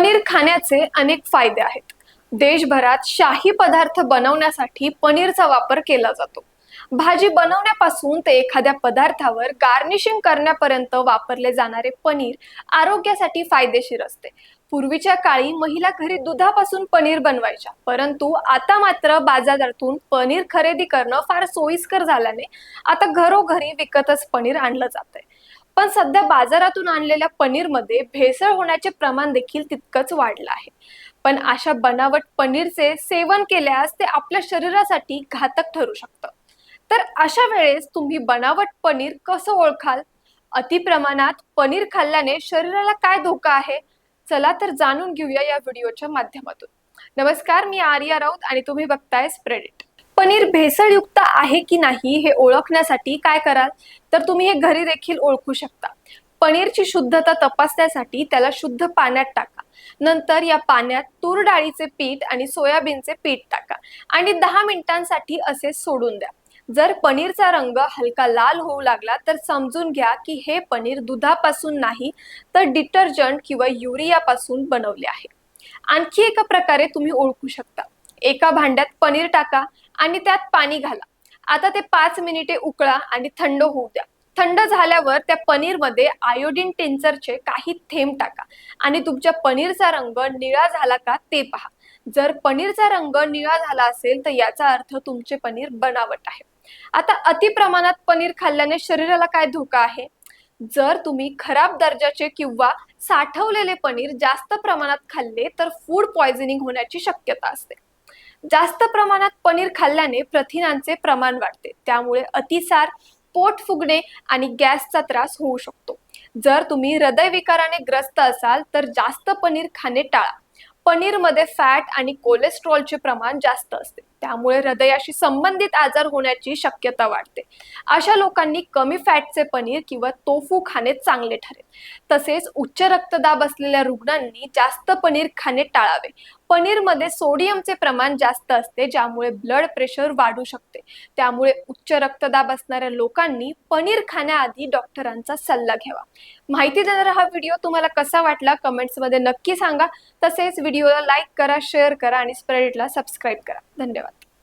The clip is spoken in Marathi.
पनीर खाण्याचे अनेक फायदे आहेत. देशभरात शाही पदार्थ बनवण्यासाठी पनीरचा वापर केला जातो. भाजी बनवण्यापासून ते एखाद्या पदार्थावर गार्निशिंग करण्यापर्यंत वापरले जाणारे पनीर आरोग्यासाठी फायदेशीर असते. पूर्वीच्या काळी महिला घरी दुधापासून पनीर बनवायच्या परंतु आता मात्र बाजारातून पनीर खरेदी करणं फार सोयीस्कर झाल्याने आता घरोघरी विकतच पनीर आणलं जातंय. पण सध्या बाजारातून आणलेल्या पनीरमध्ये भेसळ होण्याचे प्रमाण देखील तितकंच वाढलं आहे. पण अशा बनावट पनीरचे सेवन केल्यास ते आपल्या शरीरासाठी घातक ठरू शकतं. तर अशा वेळेस तुम्ही बनावट पनीर कसं ओळखाल? अति प्रमाणात पनीर खाल्ल्याने शरीराला काय धोका आहे? चला तर जाणून घेऊया या व्हिडिओच्या माध्यमातून. नमस्कार मी आर्या राऊत आणि तुम्ही बघताय स्प्रेडिट पनीर भेसळयुक्त आहे की नाही हे ओळखण्यासाठी काय कराल? तर तुम्ही हे घरी देखील ओळखू शकता. पनीरची शुद्धता तपासण्यासाठी त्याला शुद्ध पाण्यात टाका. नंतर या पाण्यात तूर डाळीचे पीठ आणि सोयाबीनचे पीठ टाका आणि दहा मिनिटांसाठी असे सोडून द्या. जर पनीरचा रंग हलका लाल होऊ लागला तर समजून घ्या की हे पनीर दुधापासून नाही तर डिटर्जंट किंवा युरियापासून बनवले आहे. आणखी एका प्रकारे तुम्ही ओळखू शकता. एका भांड्यात पनीर टाका. आणि त्यात पाणी घाला. आता ते पाच मिनिटे उकळा आणि थंड होऊ द्या. थंड झाल्यावर त्या पनीरमध्ये आयोडीन टेन्सरचे काही थेंब टाका. आणि तुमच्या पनीरचा रंग निळा झाला का ते पहा. जर पनीरचा रंग निळा झाला असेल तर याचा अर्थ तुमचे पनीर बनावट आहे. आता अति प्रमाणात पनीर खाल्ल्याने शरीराला काय धोका आहे? जर तुम्ही खराब दर्जाचे किंवा साठवलेले पनीर जास्त प्रमाणात खाल्ले तर फूड पॉयझनिंग होण्याची शक्यता असते. जास्त प्रमाणात पनीर खाल्ल्याने प्रथिनांचे प्रमाण वाढते. त्यामुळे अतिसार पोट फुगणे आणि गॅसचा त्रास होऊ शकतो. जर तुम्ही हृदयविकाराने ग्रस्त असाल तर जास्त पनीर खाणे टाळा. पनीरमध्ये फॅट आणि कोलेस्ट्रॉलचे प्रमाण जास्त असते. त्यामुळे हृदयाशी संबंधित आजार होण्याची शक्यता वाढते. अशा लोकांनी कमी फॅटचे पनीर किंवा तोफू खाणे चांगले ठरेल. तसेच उच्च रक्तदाब असलेल्या रुग्णांनी जास्त पनीर खाणे टाळावे. पनीरमध्ये सोडियमचे प्रमाण जास्त असते ज्यामुळे ब्लड प्रेशर वाढू शकते. त्यामुळे उच्च रक्तदाब असणाऱ्या लोकांनी पनीर खाण्याआधी डॉक्टरांचा सल्ला घ्यावा. माहिती देणारा हा व्हिडिओ तुम्हाला कसा वाटला कमेंट्समध्ये नक्की सांगा. तसेच व्हिडिओला लाईक करा शेअर करा आणि स्प्रेडला सबस्क्राईब करा. धन्यवाद.